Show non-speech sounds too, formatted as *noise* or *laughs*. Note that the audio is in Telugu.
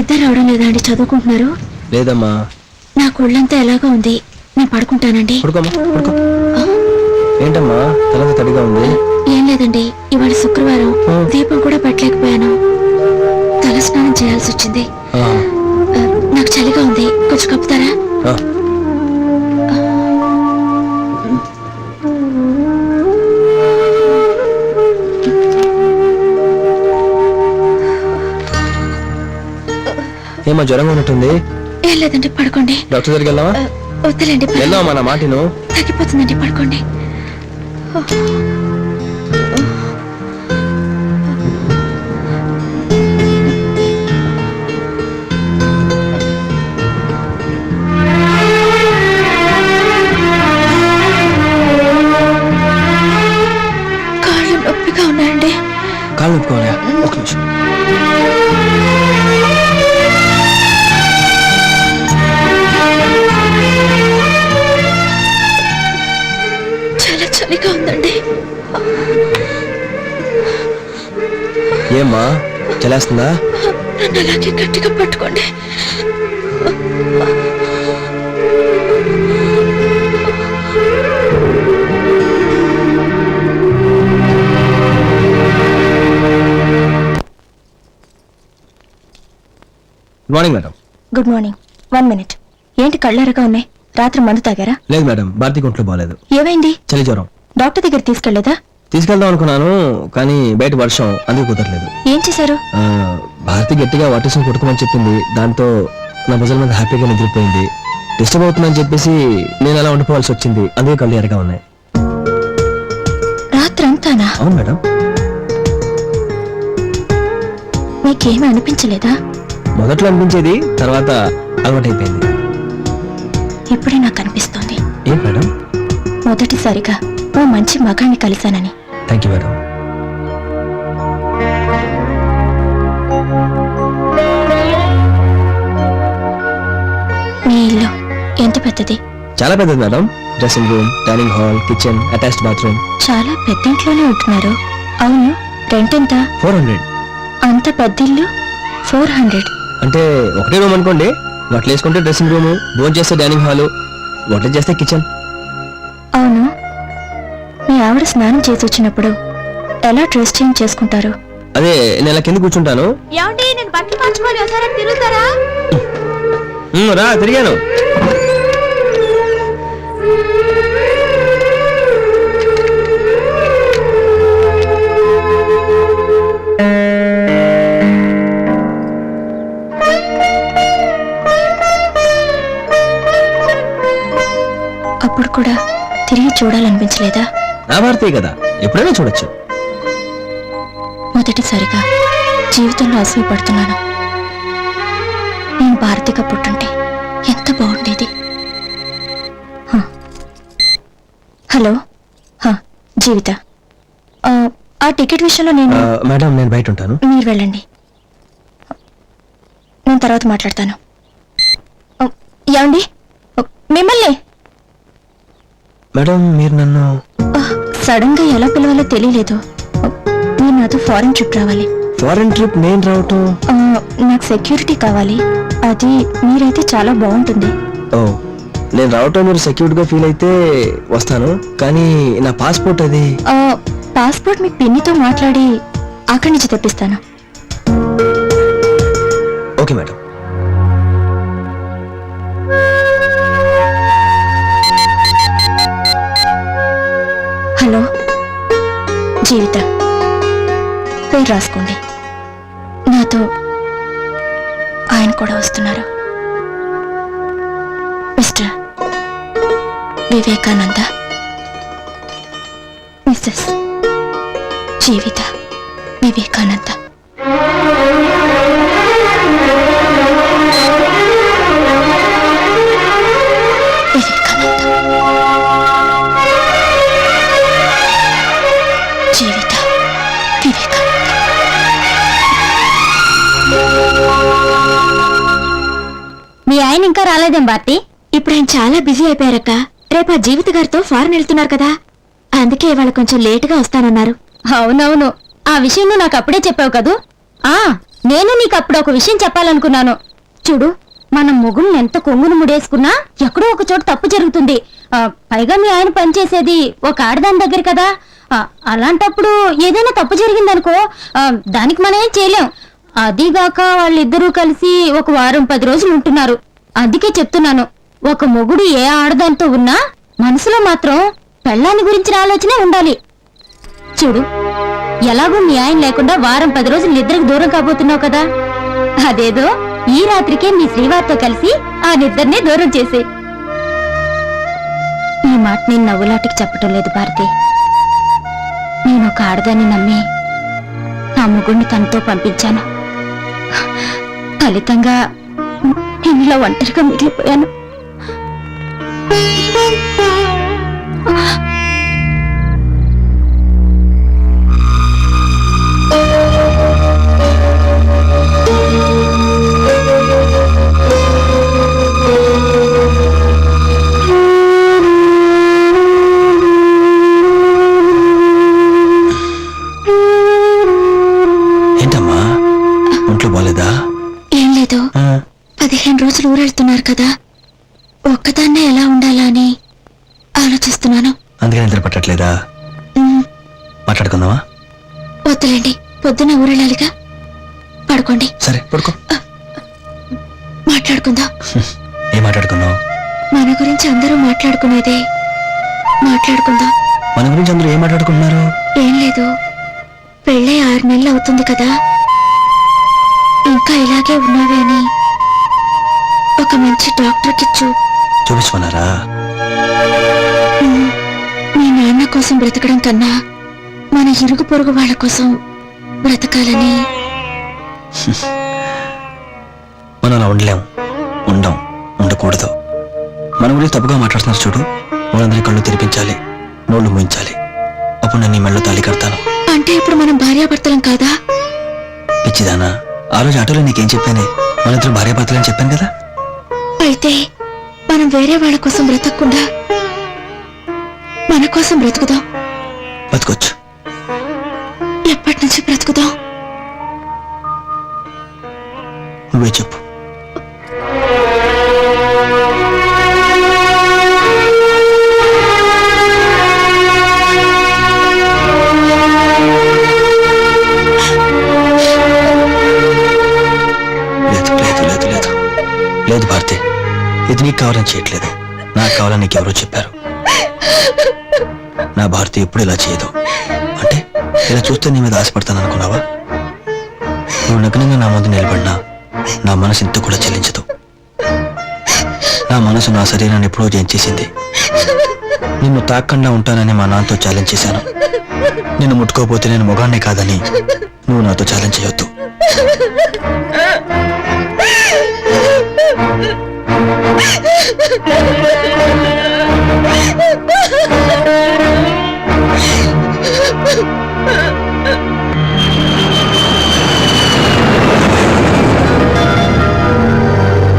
నిద్ర రావడం లేదా అండి? చదువుకుంటున్నారు? లేదమ్మా. నాకు ఒళ్ళంతా ఎలాగో ఉంది. నేను పడుకుంటానండి. ఏంటమ్మా? తలంత తడిగా ఉంది. ఏం లేదండి. ఇవాళ శుక్రవారం. దీపం కూడా పెట్టలేకపోయాను. తల స్నానం చేయాల్సి వచ్చింది. నాకు చలిగా ఏమా జ్వరంగా ఉన్నట్టుంది. ఏం లేదండి పడుకోండి. డాక్టర్ దగ్గరికి వెళ్దామా? వద్దులేండి. వెళ్దామా నా మాటిను? తగ్గిపోతుందండి పడుకోండి. ఏమ్మా చలేస్తుందా? నన్ను అలాగే గట్టిగా పట్టుకోండి. Good morning madam good morning one minute ఏంటి కళ్ళెరగా ఉన్నాయి? రాత్రి మందు తాగారా? లేదు మేడం భారతి ఒంట్లో బాగాలేదు. ఏమైంది? చలి జ్వరం. డాక్టర్ దగ్గర తీసుకెళ్ళేదా తీసుకెళ్దాం అనుకున్నాను కానీ బయట వర్షం అందుకు కుదరలేదు. ఏం చేశారు? ఆ, భారతి గట్టిగా వాటిసం కొట్టుకోమని చెప్పింది. దాంతో నా భుజాల మీద హ్యాపీగా నిద్రపోయింది. డిస్టర్బ్ అవుతుందని చెప్పేసి నేను అలా ఉండిపోవాల్సి వచ్చింది. అందుకే కళ్ళు ఎరగా ఉన్నాయి. రాత్రంతానా? అవును మేడం. మీకేమీ అనిపించలేదా? మొదట్లో అనిపించేది తర్వాత అలవాటైపోయింది. ఇప్పుడే నాకు అనిపిస్తోంది. ఏంటి మేడం? మొదటిసారిగా ఓ మంచి మగాన్ని కలిశానని. థ్యాంక్ యూ మేడం మీ ఇల్లు ఎంత పెద్దది? చాలా పెద్దది madam dressing room dining hall kitchen attached bathroom చాలా పెద్ద ఇంట్లోనే ఉంటున్నారు. అవును రెంట్ ఎంత? ఫోర్ హండ్రెడ్ అంత పెద్ద ఇల్లు? ఫోర్ హండ్రెడ్ అంటే ఒకటే రూమ్ అనుకోండి. వాటిలో వేసుకుంటే డ్రెస్సింగ్ రూమ్ భోజనం చేస్తే డైనింగ్ హాల్ వాటిలో చేస్తే కిచెన్ అవును ఆవిడ స్నానం చేసి వచ్చినప్పుడు ఎలా డ్రెస్ చేంజ్ చేసుకుంటారు? అదే నేను కింద కూర్చుంటాను. ఏమండి నేను బట్టలు మార్చుకోవాలి ఒకసారి తిరుగుతారా? రా తిరిగాను. భారతీయ కదా? ఎప్పుడైనా చూడొచ్చు. మొదటిసారిగా జీవితంలో అసూయపడుతున్నాను నేను భారతిగా పుట్టుంటే ఎంత బాగుండేది. హలో. హ, జీవిత. ఆ, టికెట్ విషయంలో నేను మేడం నేను బయట ఉంటాను మీరు వెళ్ళండి. నేను తర్వాత మాట్లాడతాను. ఏమండి? మిమ్మల్ని? మేడం మీరు నన్ను సడన్గా ఎలా పిలవాలో తెలియలేదు. మీరు నాతో ఫారెన్ ట్రిప్ రావాలి. ఫారెన్ ట్రిప్ నేను రావటం? నాకు సెక్యూరిటీ కావాలి. అది మీరైతే చాలా బాగుంటుంది. ఓ నేను రావటం మీరు సెక్యూర్డ్గా ఫీల్ అయితే వస్తాను. కానీ నా పాస్పోర్ట్ అది? పాస్పోర్ట్ మీ పిన్నితో మాట్లాడి అక్కడి నుంచి తెప్పిస్తాను. Okay madam. జీవిత. పేరు రాసుకోండి. నాతో ఆయన కూడా వస్తున్నారు. మిస్టర్ వివేకానంద. మిస్సెస్ జీవిత వివేకానంద. మీ ఆయన ఇంకా రాలేదేం భారతి? ఇప్పుడు ఆయన చాలా బిజీ అయిపోయారక్క. రేపు ఆ జీవిత గారితో ఫారెన్ వెళ్తున్నారు కదా. అందుకే ఇవాళ కొంచెం లేటుగా వస్తానన్నారు. అవునవును. ఆ విషయం నువ్వు నాకు అప్పుడే చెప్పావు కదూ? ఆ నేను నీకు అప్పుడు ఒక విషయం చెప్పాలనుకున్నాను. చూడు మనం మొగుల్ని ఎంత కొంగును ముడేసుకున్నా ఎక్కడో ఒక చోట తప్పు జరుగుతుంది. ఆ, పైగా మీ ఆయన పనిచేసేది ఒక ఆడదాని దగ్గర కదా. ఆ, అలాంటప్పుడు ఏదైనా తప్పు జరిగిందనుకో ఆ, దానికి మనం ఏం చేయలేం. అదిగాక వాళ్ళిద్దరూ కలిసి ఒక వారం పది రోజులు ఉంటున్నారు. అందుకే చెప్తున్నాను ఒక మొగుడు ఏ ఆడదానితో ఉన్నా మనసులో మాత్రం పెళ్ళాన్ని గురించిన ఆలోచనే ఉండాలి. చూడు ఎలాగో మీ ఆయన లేకుండా వారం పది రోజులు నిద్రకు దూరం కాబోతున్నావు కదా. అదేదో ఈ రాత్రికే మీ శ్రీవారితో కలిసి ఆ నిద్రనే దూరం చేసే ఈ మాట నేను నవ్వులాటికి చెప్పటం లేదు భారతి. నేను ఒక ఆడదాన్ని నమ్మి నా ముగుడిని తనతో పంపించాను. ఫలితంగా నేను ఇలా ఒంటరిగా మిగిలిపోయాను. ఊరెళ్తున్నారు కదా? ఒక్కదాన్నే ఎలా ఉండాలా అని ఆలోచిస్తున్నాను. అందుకే నిద్ర పట్టట్లేదా? మాట్లాడుకుందామా? వద్దులేండి పొద్దున్న ఊరెళ్ళాలిగా. పడుకోండి. సరే పడుకో. మాట్లాడుకుందాం. *laughs* ఏం మాట్లాడుకుందాం మన గురించి అందరూ మాట్లాడుకునేదే. మాట్లాడుకుందాం. మన గురించి అందరూ ఏం మాట్లాడుకుంటున్నారు? ఏం లేదు. పెళ్ళై ఆరు నెలలు అవుతుంది కదా. ఇంకా ఇలాగే ఉన్నావే అని ఒక మంచి డాక్టర్కి చూ చూపించుకున్నారా మీ నాన్న కోసం బ్రతకడం కన్నా మన ఇరుగు పొరుగు వాళ్ళ కోసం బ్రతకాలని. *laughs* మనం అలా ఉండలేం. ఉండం. ఉండకూడదు. మన గురించి తప్పుగా మాట్లాడుతున్నారు చూడు. వాళ్ళందరి కళ్ళు తెరిపించాలి. నోళ్ళు మూయించాలి. అప్పుడు నేను మెళ్ళో తాళి కడతాను. అంటే ఇప్పుడు మనం భార్యాభర్తలం కాదా? పిచ్చిదానా. ఆ రోజు ఆటోలో నీకేం చెప్పానే? మన ఇద్దరు భార్యాభర్తలని చెప్పాను కదా? అయితే మనం వేరే వాళ్ళ కోసం బ్రతకకుండా మన కోసం బ్రతుకుదాం. బతుకొచ్చు. ఎప్పటి నుంచి బ్రతుకుదాం? నువ్వే చెప్పు. ఇది నీకు కావాలని చేయట్లేదు. నాకు కావాలని నీకు ఎవరో చెప్పారు. నా భారతి ఎప్పుడు ఇలా చేయదు. అంటే ఇలా చూస్తే నీ మీద ఆశపడతాను అనుకున్నావా? నువ్వు నగ్నంగా నా ముందు నిలబడినా నా మనసు ఇంత కూడా చెల్లించదు. నా మనసు నా శరీరాన్ని ఎప్పుడో జయించేసింది. నిన్ను తాకుండా ఉంటానని మా నాన్నతో ఛాలెంజ్ చేశాను. నిన్ను ముట్టుకోపోతే నేను మొగాన్నే కాదని నువ్వు నాతో ఛాలెంజ్ చేయొద్దు. Yeah.